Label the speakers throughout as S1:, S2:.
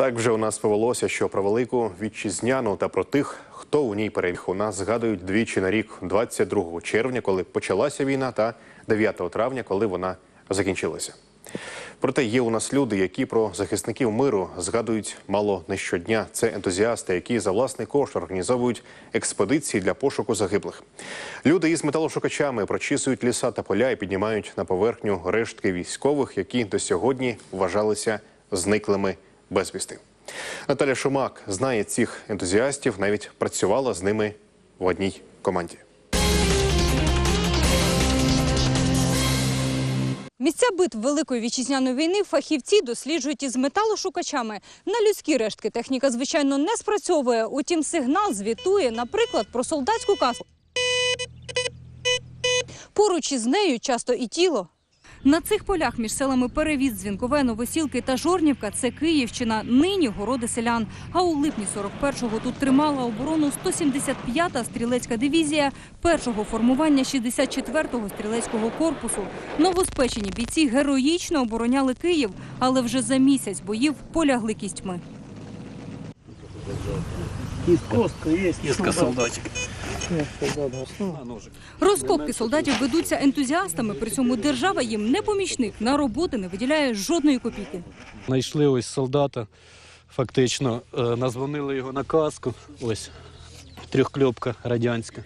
S1: Так вже у нас повелося, що про велику вітчизняну та про тих, хто у ній переміг, у нас згадують двічі на рік 22 червня, коли почалася війна, та 9 травня, коли вона закінчилася. Проте є у нас люди, які про захисників миру згадують мало не щодня. Це ентузіасти, які за власний кошт організовують експедиції для пошуку загиблих. Люди із металошукачами прочісують ліса та поля і піднімають на поверхню рештки військових, які до сьогодні вважалися зниклими безвісти. Наталя Шумак знає цих ентузіастів, навіть працювала з ними в одній команді.
S2: Місця битв Великої вітчизняної війни фахівці досліджують із металошукачами. На людські рештки техніка, звичайно, не спрацьовує. Утім, сигнал звітує, наприклад, про солдатську каску. Поруч із нею часто і тіло. На цих полях між селами Перевіз, Дзвінкове, Новосілки та Жорнівка – це Київщина, нині городи селян. А у липні 41-го тут тримала оборону 175-та стрілецька дивізія першого формування 64-го стрілецького корпусу. Новоспечені бійці героїчно обороняли Київ, але вже за місяць боїв полягли кістьми.
S3: Кістка солдатик.
S2: Розкопки солдатів ведуться ентузіастами, при цьому держава їм не помічник, на роботи не виділяє жодної копійки.
S3: Знайшли ось солдата, фактично, е, назвонили його на каску. Ось трьохкльопка радянська.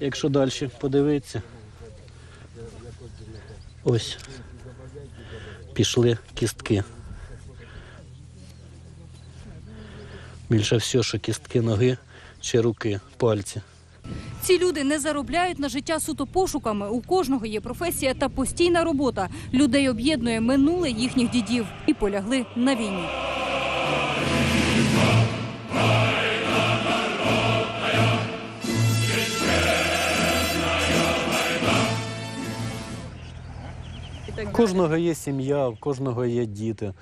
S3: Якщо далі подивитися, ось пішли кістки. Більше все, що кістки ноги чи руки, пальці.
S2: Ці люди не заробляють на життя суто пошуками. У кожного є професія та постійна робота. Людей об'єднує минуле їхніх дідів і полягли на війні.
S3: Кожного є сім'я, у кожного є діти.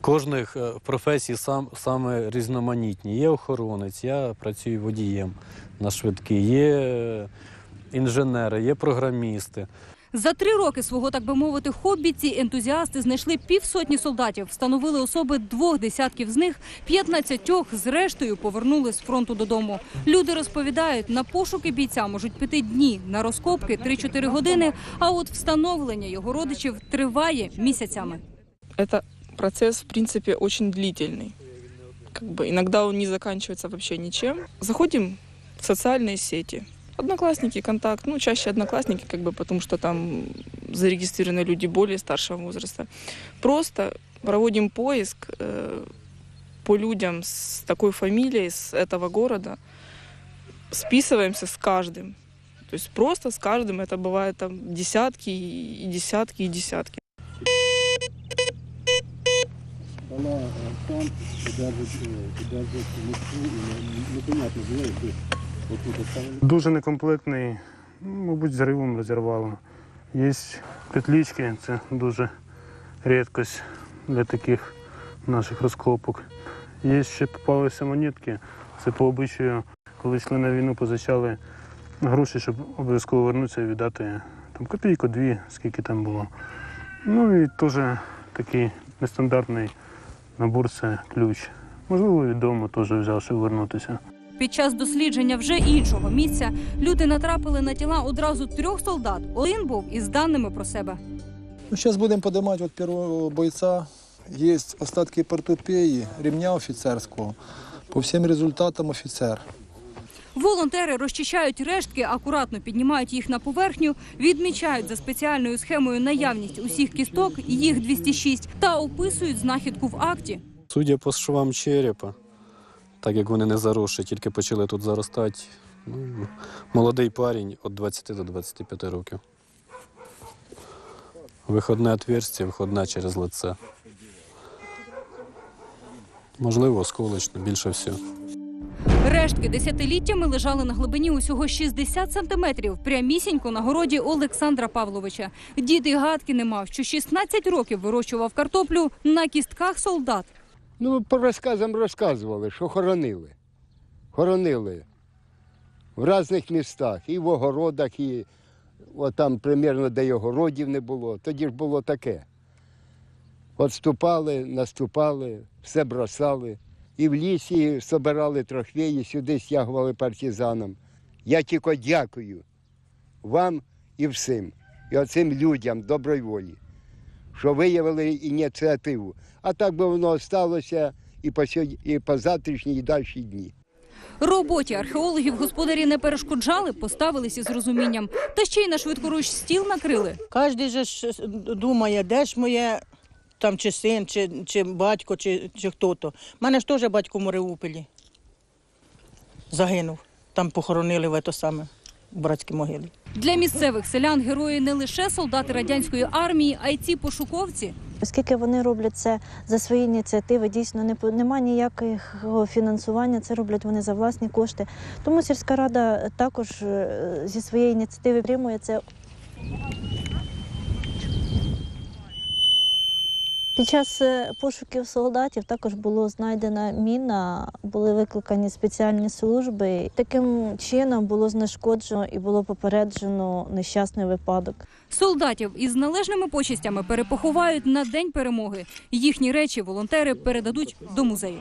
S3: Ко- Кожних е, професій сам, саме різноманітні. Є охоронець, я працюю водієм на швидкий, є е, інженери, є програмісти.
S2: За три роки свого, так би мовити, хобі ці ентузіасти знайшли півсотні солдатів, встановили особи двох десятків з них, 15 зрештою повернули з фронту додому. Люди розповідають, на пошуки бійця можуть піти дні, на розкопки 3-4 години. А от встановлення його родичів триває місяцями.
S4: это процесс, в принципе, очень длительный. Как бы иногда он не заканчивается вообще ничем. Заходим в социальные сети. Одноклассники, контакт, ну, чаще одноклассники, как бы, потому что там зарегистрированы люди более старшего возраста. Просто проводим поиск э, по людям с такой фамилией, с этого города. Списываемся с каждым. То есть просто с каждым это бывает там десятки и десятки и десятки.
S5: Держит муку и непонятно, знаешь, вот тут оставили.
S6: Дуже некомплектний, ну, мабуть, зривом розірвало. Є петлічки, це дуже рідкость для таких наших розкопок. Є ще попалися монетки, це по обичаю, коли йшли на війну, позичали гроші, щоб обов'язково вернутися і віддати там, копійку, дві, скільки там було. Ну і теж такий нестандартний набор це ключ. Можливо, відомо теж взяв, щоб вернутися.
S2: Під час дослідження вже іншого місця люди натрапили на тіла одразу трьох солдат. Один був із даними про себе.
S7: Ну, будемо будем поднимать бойця. Є бойца. Есть остатки портупеї, ремня офіцерського. По всім результатам офицер.
S2: Волонтери розчищають рештки, акуратно піднімають їх на поверхню, відмічають за спеціальною схемою наявність усіх кісток, їх 206, та описують знахідку в акті.
S3: Судя по швам черепа, так як вони не заросші, тільки почали тут заростати. Ну, молодий парень від 20 до 25 років. Виходне отверстие, виходне через лице. Можливо, осколочно, більше всього.
S2: Рештки десятиліттями лежали на глибині усього 60 сантиметрів, прямісінько на городі Олександра Павловича. Дід і гадки не мав, що 16 років вирощував картоплю на кістках солдат.
S8: Ну, по розказам розказували, що хоронили. Хоронили в різних містах, і в огородах, і там примерно, де й огородів не було. Тоді ж було таке. Отступали, наступали, все бросали. І в лісі збирали трохвеї, сюди стягували партизанам. Я тільки дякую вам і всім, і оцим людям доброї волі, що виявили ініціативу. А так би воно сталося і по, сьогодні- і по завтрашні, і далі дні.
S2: Роботі археологів господарі не перешкоджали, поставилися з розумінням. Та ще й на швидкоруч стіл накрили.
S9: Кожен же ж думає, де ж моє там чи син, чи, чи батько, чи, чи хто то. У мене ж теж батько в Маріуполі загинув. Там похоронили в ето саме в братській могилі.
S2: Для місцевих селян герої не лише солдати радянської армії, а й ці пошуковці.
S10: Оскільки вони роблять це за свої ініціативи, дійсно не по- нема ніякого фінансування. Це роблять вони за власні кошти. Тому сільська рада також е, зі своєї ініціативи підтримує це. Під час е, пошуків солдатів також було знайдена міна, були викликані спеціальні служби. Таким чином було знешкоджено і було попереджено нещасний випадок.
S2: Солдатів із належними почестями перепоховають на день перемоги. Їхні речі волонтери передадуть до музею.